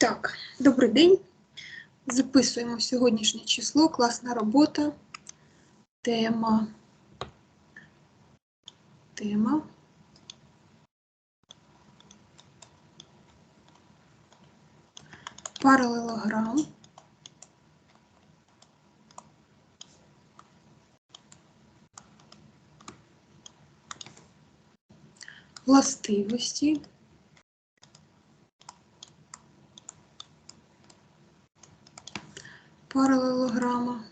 Так, добрий день. Записуємо сьогоднішнє число, класна робота. Тема. Тема. Паралелограм. Властивості. Паралелограма.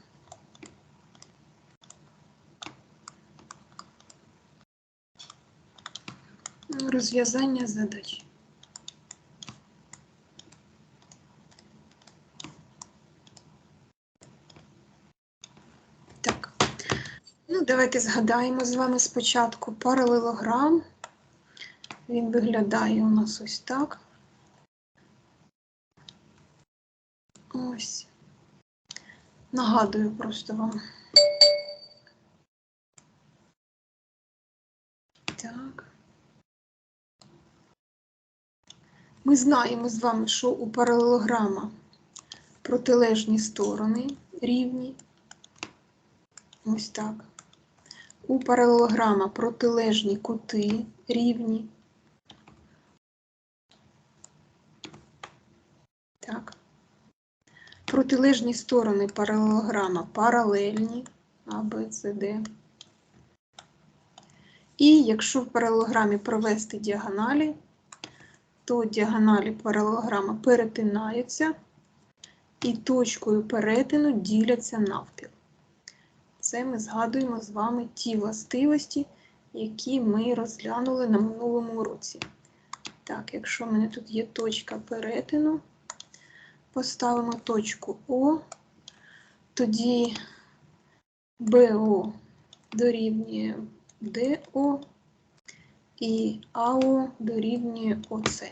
Розв'язання задач. Так. Ну, давайте згадаємо з вами спочатку паралелограм. Він виглядає у нас ось так. Ось. Нагадую просто вам. Так. Ми знаємо з вами, що у паралелограма протилежні сторони рівні. Ось так. У паралелограма протилежні кути рівні. Так. Протилежні сторони паралелограма паралельні А, Б. І якщо в паралелограмі провести діагоналі, то діагоналі паралелограма перетинаються і точкою перетину діляться навпіл. Це ми згадуємо з вами ті властивості, які ми розглянули на минулому уроці. Так, якщо в мене тут є точка перетину, поставимо точку О, тоді БО дорівнює ДО і АО дорівнює ОЦ.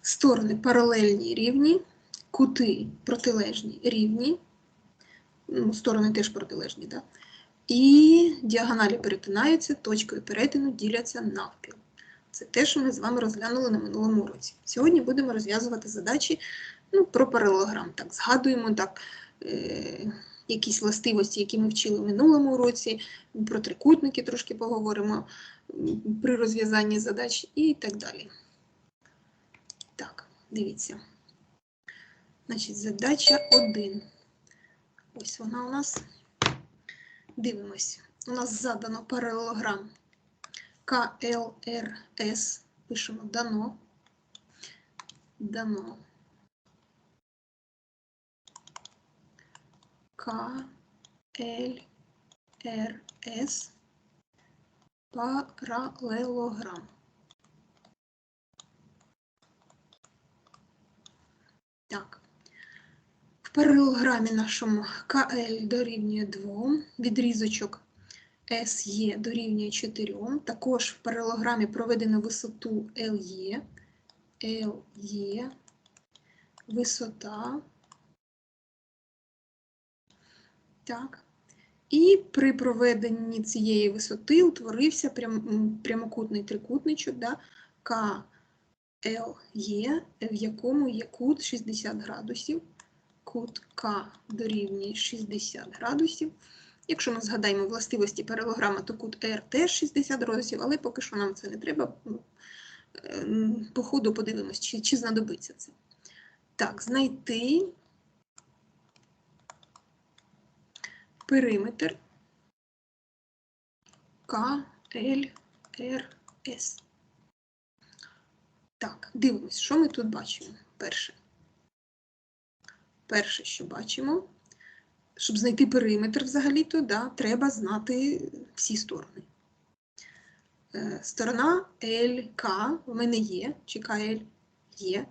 Сторони паралельні рівні, кути протилежні рівні, ну, сторони теж протилежні, да? і діагоналі перетинаються, точкою перетину діляться навпіл. Це те, що ми з вами розглянули на минулому уроці. Сьогодні будемо розв'язувати задачі ну, про паралелограм. Так, згадуємо так, е, якісь властивості, які ми вчили в минулому уроці, про трикутники трошки поговоримо при розв'язанні задач і так далі. Так, дивіться. Значить, задача 1. Ось вона у нас. Дивимось. У нас задано паралелограм КЛРС. Пишемо дано. Дано. КЛРС паралелограм. Так. В паралелограмі нашому КЛ дорівнює 2, відрізочок СЕ дорівнює 4. Також в паралелограмі проведено висоту ЛЕ. ЛЕ, висота. Так. І при проведенні цієї висоти утворився прям, прямокутний трикутничок да, КЛЕ, в якому є кут 60 градусів. Кут К дорівнює 60 градусів. Якщо ми згадаємо властивості паралограма, то кут R теж 60 градусів, але поки що нам це не треба. Ну, ем, По ходу подивимось, чи, чи знадобиться це. Так, знайти периметр КЛРС. Так, дивимось, що ми тут бачимо. Перше. Перше, що бачимо, щоб знайти периметр взагалі-то, да, треба знати всі сторони. Е, Сторона ЛК в мене є, чи КЛ є,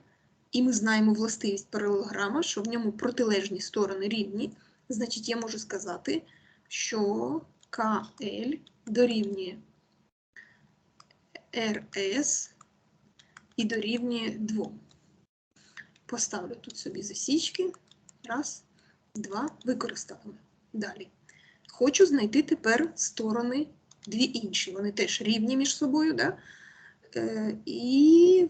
і ми знаємо властивість паралелограма, що в ньому протилежні сторони рівні. Значить, я можу сказати, що КЛ дорівнює РС і дорівнює 2. Поставлю тут собі засічки. Раз, два, використали. Далі. Хочу знайти тепер сторони дві інші. Вони теж рівні між собою, да? Е, і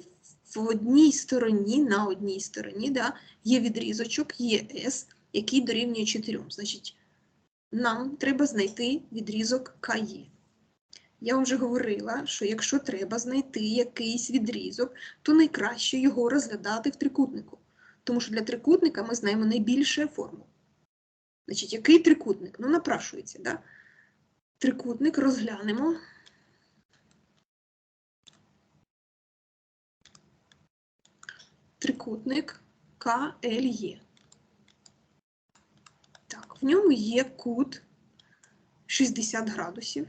в одній стороні, на одній стороні, да, є відрізочок, є С, який дорівнює 4. Значить, нам треба знайти відрізок КЄ. Я вам вже говорила, що якщо треба знайти якийсь відрізок, то найкраще його розглядати в трикутнику. Тому що для трикутника ми знаємо найбільше форму. Значить, який трикутник? Ну, напрашується, да? Трикутник розглянемо. Трикутник КЛЄ. Так, в ньому є кут 60 градусів,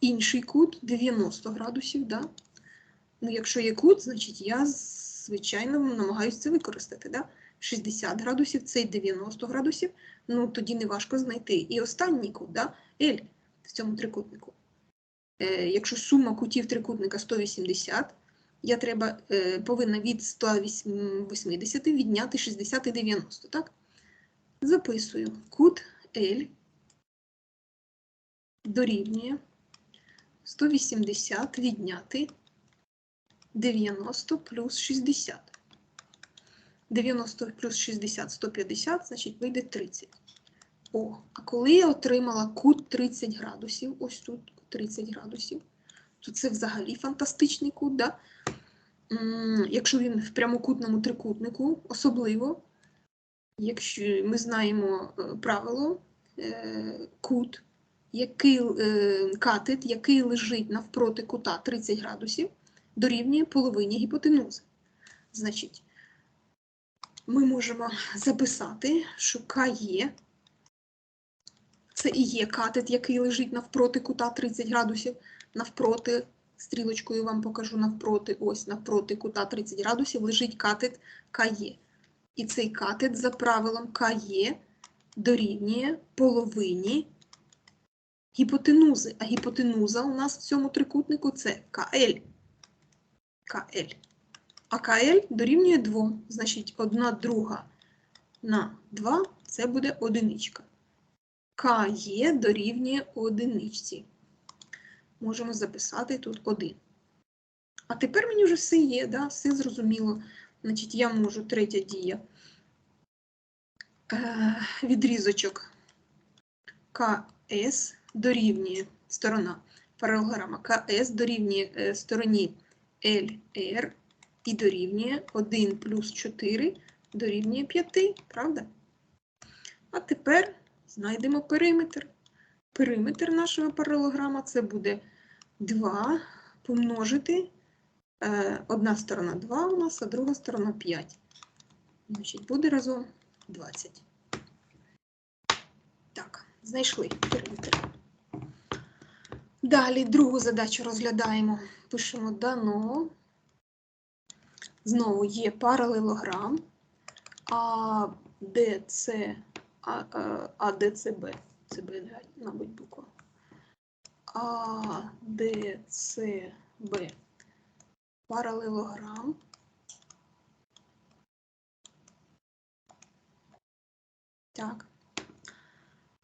інший кут 90 градусів. Да? Ну, якщо є кут, значить я, звичайно, намагаюся це використати. Да? 60 градусів, цей 90 градусів, ну тоді не важко знайти. І останній кут, да? L в цьому трикутнику. Е, якщо сума кутів трикутника 180, я треба, е, повинна від 180 відняти 60 і 90, так? Записую кут L дорівнює 180 відняти 90 плюс 60. 90 плюс 60 150, значить вийде 30. О, а коли я отримала кут 30 градусів, ось тут 30 градусів, то це взагалі фантастичний кут, да? Якщо він в прямокутному трикутнику, особливо, якщо ми знаємо е, правило, е, кут, який, е, катет, який лежить навпроти кута 30 градусів, дорівнює половині гіпотенузи. Значить, ми можемо записати, що КЄ це і є катет, який лежить навпроти кута 30 градусів, навпроти, стрілочкою вам покажу навпроти, ось навпроти кута 30 градусів лежить катет КЄ. І цей катет за правилом КЄ дорівнює половині гіпотенузи. А гіпотенуза у нас в цьому трикутнику це КЛ. КЛ. А КЛ дорівнює 2. Значить, 1 друга на 2 це буде одиничка. КЄ дорівнює одиничці. Можемо записати тут 1. А тепер мені вже все є, да? все зрозуміло. Значить, я можу третя дія. Е, відрізочок КС дорівнює сторона паралелограма КС дорівнює е, стороні LR і дорівнює 1 плюс 4 дорівнює 5, правда? А тепер знайдемо периметр. Периметр нашого паралелограма це буде 2 помножити, е, одна сторона 2 у нас, а друга сторона 5. Значить, буде разом 20. Так, знайшли периметр. Далі другу задачу розглядаємо. Пишемо дано. Знову є паралелограм А, Д, С, А, А, Д, С, Б. Це Б, мабуть, буква. А, Д, С, Б. Паралелограм. Так.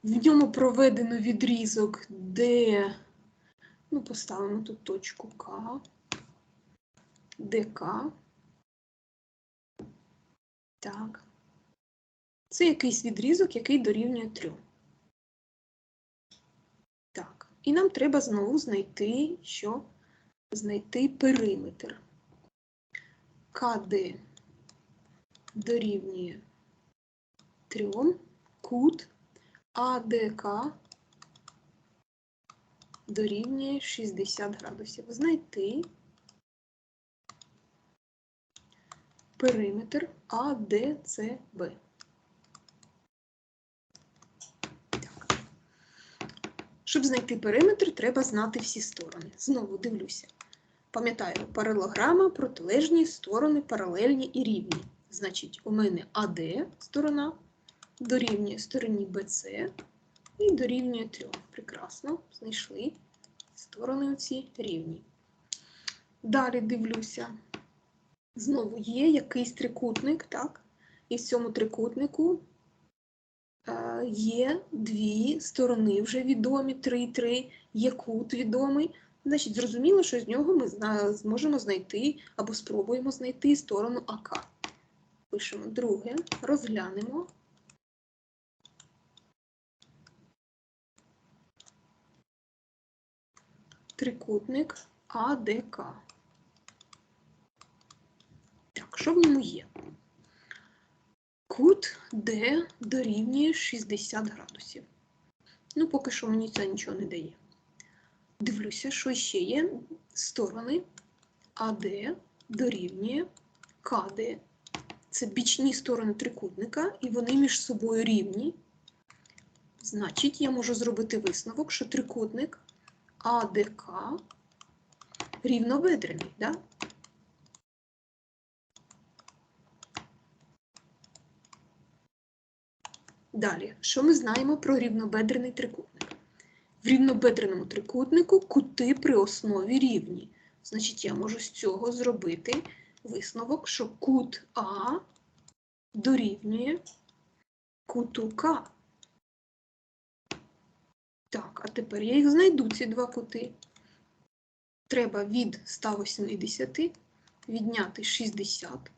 В ньому проведено відрізок, де, ну, поставимо тут точку К, ДК. Так. Це якийсь відрізок, який дорівнює 3. Так. І нам треба знову знайти, що? Знайти периметр. КД дорівнює 3, кут АДК дорівнює 60 градусів. Знайти периметр АДЦБ. Так. Щоб знайти периметр, треба знати всі сторони. Знову дивлюся. Пам'ятаю, паралелограма, протилежні сторони паралельні і рівні. Значить, у мене АД сторона дорівнює стороні BC і дорівнює 3. Прекрасно, знайшли сторони оці рівні. Далі дивлюся. Знову є якийсь трикутник, так? І в цьому трикутнику е, є дві сторони вже відомі, 3 і 3, є кут відомий. Значить, зрозуміло, що з нього ми зможемо знайти або спробуємо знайти сторону АК. Пишемо друге, розглянемо. Трикутник АДК. Так, що в ньому є? Кут Д дорівнює 60 градусів. Ну, поки що мені це нічого не дає. Дивлюся, що ще є сторони АД дорівнює КД. Це бічні сторони трикутника, і вони між собою рівні. Значить, я можу зробити висновок, що трикутник АДК рівнобедрений. Да? Далі, що ми знаємо про рівнобедрений трикутник? В рівнобедреному трикутнику кути при основі рівні. Значить, я можу з цього зробити висновок, що кут А дорівнює куту К. Так, а тепер я їх знайду, ці два кути. Треба від 180 відняти 60.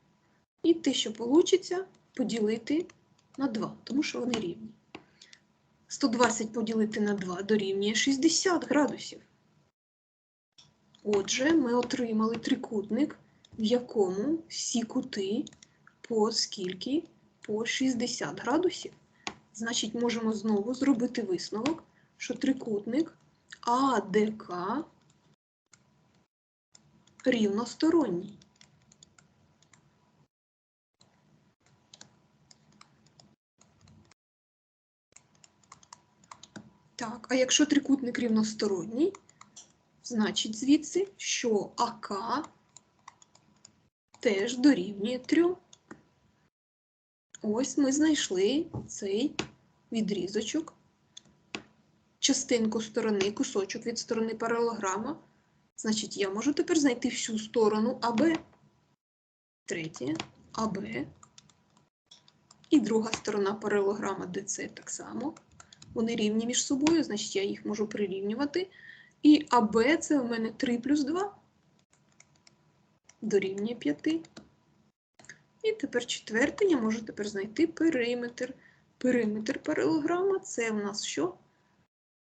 І те, що вийде, поділити на 2, тому що вони рівні. 120 поділити на 2 дорівнює 60 градусів. Отже, ми отримали трикутник, в якому всі кути по скільки? По 60 градусів. Значить, можемо знову зробити висновок, що трикутник АДК рівносторонній. Так, а якщо трикутник рівносторонній, значить звідси, що АК теж дорівнює 3. Ось ми знайшли цей відрізочок, частинку сторони, кусочок від сторони паралелограма. Значить, я можу тепер знайти всю сторону АБ. Третє АБ. І друга сторона паралелограма ДЦ так само. Вони рівні між собою, значить я їх можу прирівнювати. І АБ це у мене 3 плюс 2 дорівнює 5. І тепер четверте, я можу тепер знайти периметр. Периметр паралелограма це у нас що?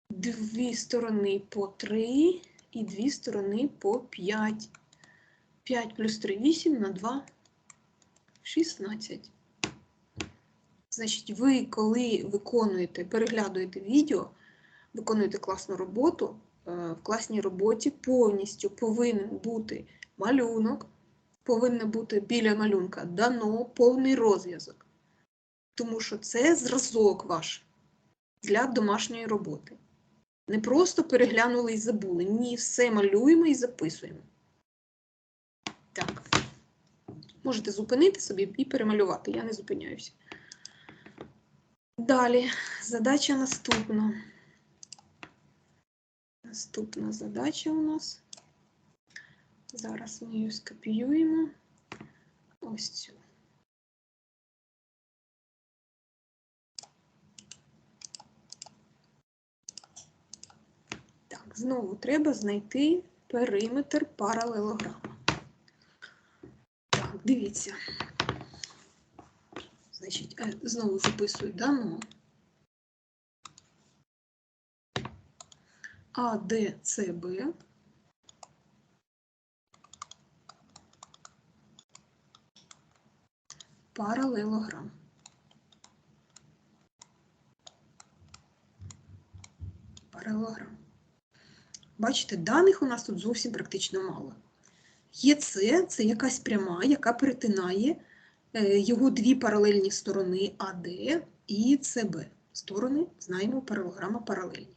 Дві сторони по 3 і дві сторони по 5. 5 плюс 3 – 8 на 2 – 16. Значить, ви, коли виконуєте, переглядуєте відео, виконуєте класну роботу, е, в класній роботі повністю повинен бути малюнок, повинен бути біля малюнка дано повний розв'язок. Тому що це зразок ваш для домашньої роботи. Не просто переглянули і забули. Ні, все малюємо і записуємо. Так. Можете зупинити собі і перемалювати. Я не зупиняюся. Далі, задача наступна. Наступна задача у нас. Зараз ми її скопіюємо. Ось цю. Так, знову треба знайти периметр паралелограма. Так, дивіться. Значить, е, знову записую дано. АДЦБ паралелограм. Паралелограм. Бачите, даних у нас тут зовсім практично мало. ЄЦ – це якась пряма, яка перетинає його дві паралельні сторони АД і СБ. Сторони, знаємо, паралелограма паралельні.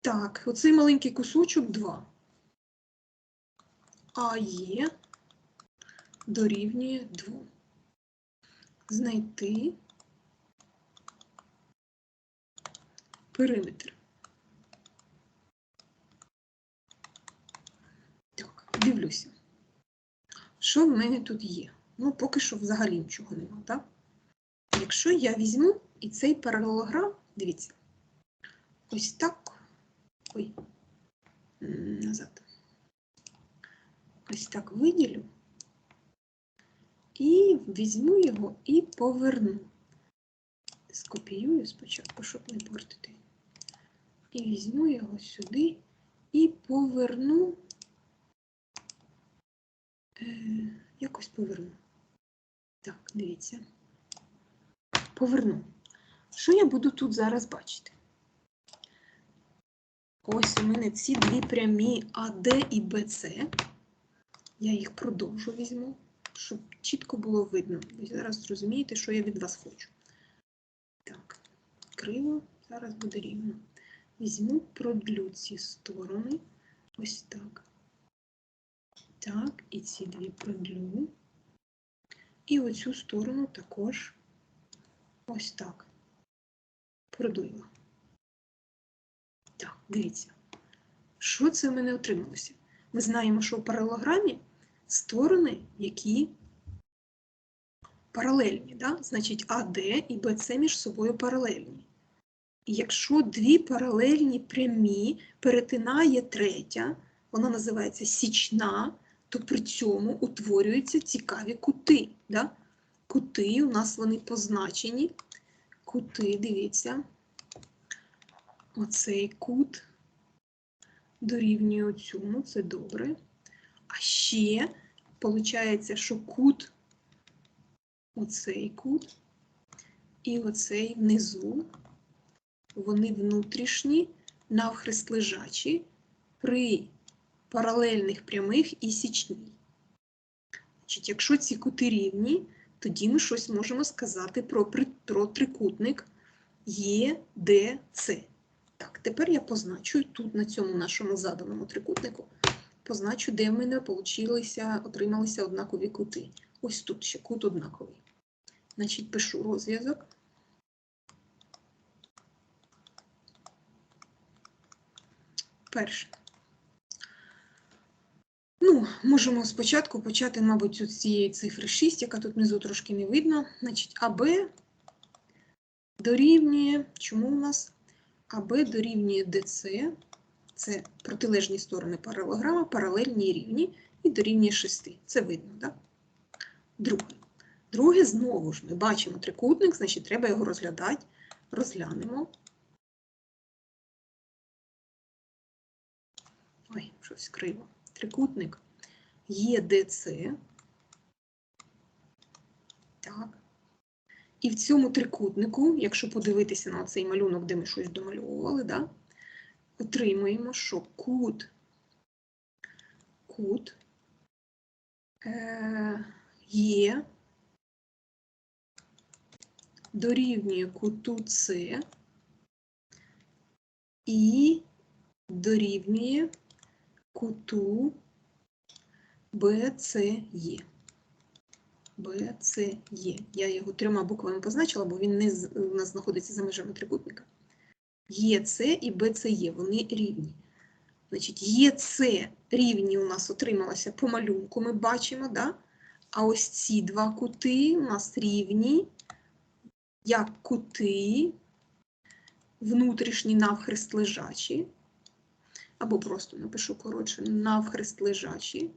Так, оцей маленький кусочок 2. АЕ дорівнює 2. Знайти периметр. Так, дивлюся. Що в мене тут є? Ну, поки що взагалі нічого нема, так? Якщо я візьму і цей паралелограм, дивіться, ось так. Ой. назад. Ось так виділю. І візьму його і поверну. Скопіюю спочатку, щоб не портити. І візьму його сюди і поверну. Е, якось поверну. Так, дивіться. Поверну. Що я буду тут зараз бачити? Ось у мене ці дві прямі АД і БЦ. Я їх продовжу візьму, щоб чітко було видно. Ви зараз зрозумієте, що я від вас хочу. Так, криво, зараз буде рівно. Візьму, продлю ці сторони. Ось так. Так, і ці дві продлю. І оцю сторону також ось так. Продуємо. Так, дивіться. Що це в мене отрималося? Ми знаємо, що в паралограмі сторони, які паралельні, да? значить АД і БЦ між собою паралельні. Якщо дві паралельні прямі перетинає третя, вона називається січна, то при цьому утворюються цікаві кути. Да? Кути у нас вони позначені. Кути, дивіться, оцей кут дорівнює цьому, це добре. А ще виходить, що кут, оцей кут і оцей внизу, вони внутрішні, навхрест лежачі при паралельних прямих і січній. Значить, якщо ці кути рівні, тоді ми щось можемо сказати про, про трикутник ЄДЦ. Так, тепер я позначу тут на цьому нашому заданому трикутнику, позначу, де в мене отрималися однакові кути. Ось тут ще кут однаковий. Значить, пишу розв'язок. Перше. Ну, можемо спочатку почати, мабуть, з цієї цифри 6, яка тут внизу трошки не видно. Значить, АБ дорівнює, чому у нас? АБ дорівнює ДЦ, це протилежні сторони паралограма, паралельні рівні, і дорівнює 6. Це видно, так? Друге. Друге, знову ж, ми бачимо трикутник, значить, треба його розглядати. Розглянемо. Ой, щось криво. Трикутник ЄДЦ. Так. І в цьому трикутнику, якщо подивитися на цей малюнок, де ми щось домальовували, да, отримуємо, що кут, кут е, є дорівнює куту С і дорівнює куту BCE. BCE. Я його трьома буквами позначила, бо він не у нас знаходиться за межами трикутника. ЄЦ і БЦЕ, вони рівні. Значить, ЄЦ рівні у нас отрималося по малюнку, ми бачимо, да? а ось ці два кути у нас рівні, як кути внутрішні навхрест лежачі, або просто напишу коротше, навхрест лежачі.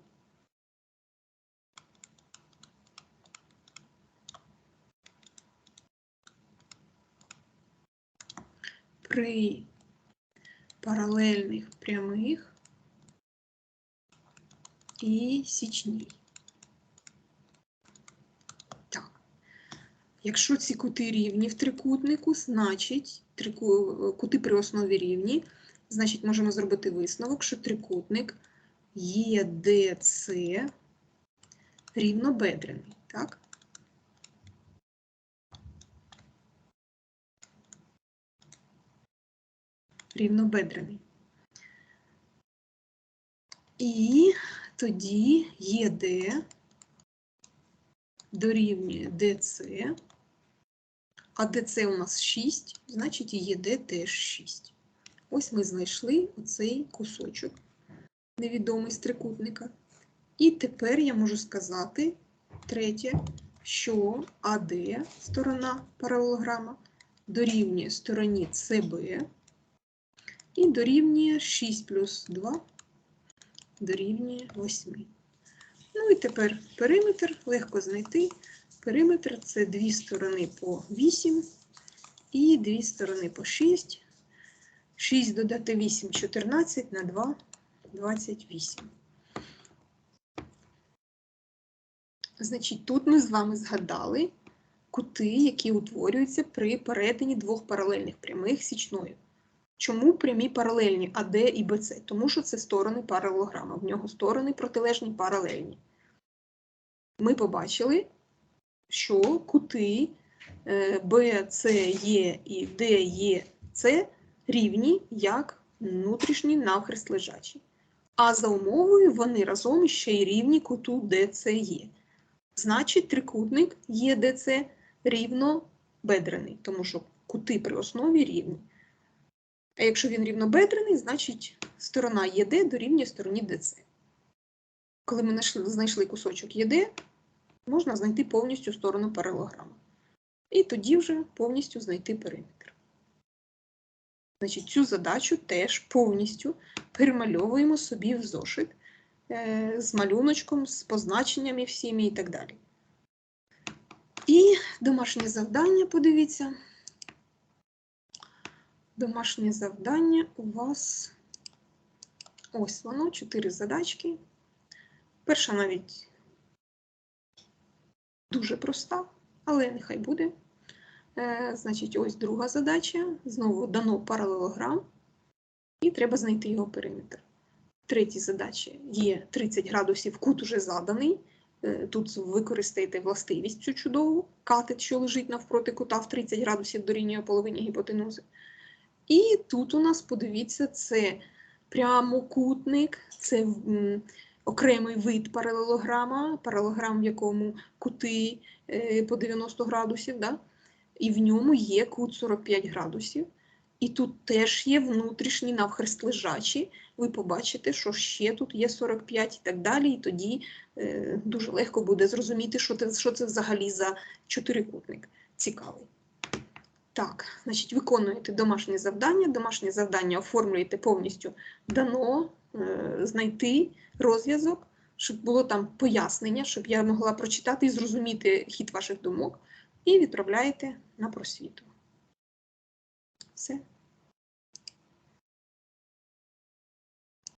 При паралельних прямих і січній. Так. Якщо ці кути рівні в трикутнику, значить кути при основі рівні, значить можемо зробити висновок, що трикутник ЄДЦ рівнобедрений. Так? Рівнобедрений. І тоді ЄД дорівнює ДЦ, а ДЦ у нас 6, значить і ЄД теж 6. Ось ми знайшли оцей кусочок невідомий з трикутника. І тепер я можу сказати, третє, що АД, сторона паралелограма, дорівнює стороні СБ і дорівнює 6 плюс 2 дорівнює 8. Ну і тепер периметр легко знайти. Периметр це дві сторони по 8 і дві сторони по 6. 6 додати 8 14 на 2 28. Значить, тут ми з вами згадали кути, які утворюються при перетині двох паралельних прямих січною. Чому прямі паралельні АД і БЦ? Тому що це сторони паралелограма. В нього сторони протилежні паралельні. Ми побачили, що кути е, BCE і DEC рівні як внутрішні навхрест лежачі. А за умовою вони разом ще й рівні куту DCE. Значить, трикутник ЄДЦ рівнобедрений, тому що кути при основі рівні. А якщо він рівнобедрений, значить сторона ЄД дорівнює стороні ДЦ. Коли ми знайшли- кусочок ЄД, можна знайти повністю сторону паралелограма. І тоді вже повністю знайти периметр. Значить, цю задачу теж повністю перемальовуємо собі в зошит е, з малюночком, з позначеннями всіми і так далі. І домашнє завдання, подивіться. Домашнє завдання у вас ось воно, чотири задачки. Перша навіть дуже проста, але нехай буде. Е, значить, ось друга задача. Знову дано паралелограм, і треба знайти його периметр. Третя задача є 30 градусів, кут уже заданий. Е, Тут використаєте властивість цю чудову, катет, що лежить навпроти кута в 30 градусів дорівнює половині гіпотенузи. І тут у нас, подивіться, це прямокутник, це окремий вид паралелограма, паралелограм, в якому кути е, по 90 градусів, да? І в ньому є кут 45 градусів. І тут теж є внутрішні навхрест лежачі. Ви побачите, що ще тут є 45 і так далі, і тоді е, дуже легко буде зрозуміти, що це, що це взагалі за чотирикутник цікавий. Так, значить, виконуєте домашнє завдання. Домашнє завдання оформлюєте повністю дано, е, знайти розв'язок, щоб було там пояснення, щоб я могла прочитати і зрозуміти хід ваших думок, і відправляєте на просвіту. Все.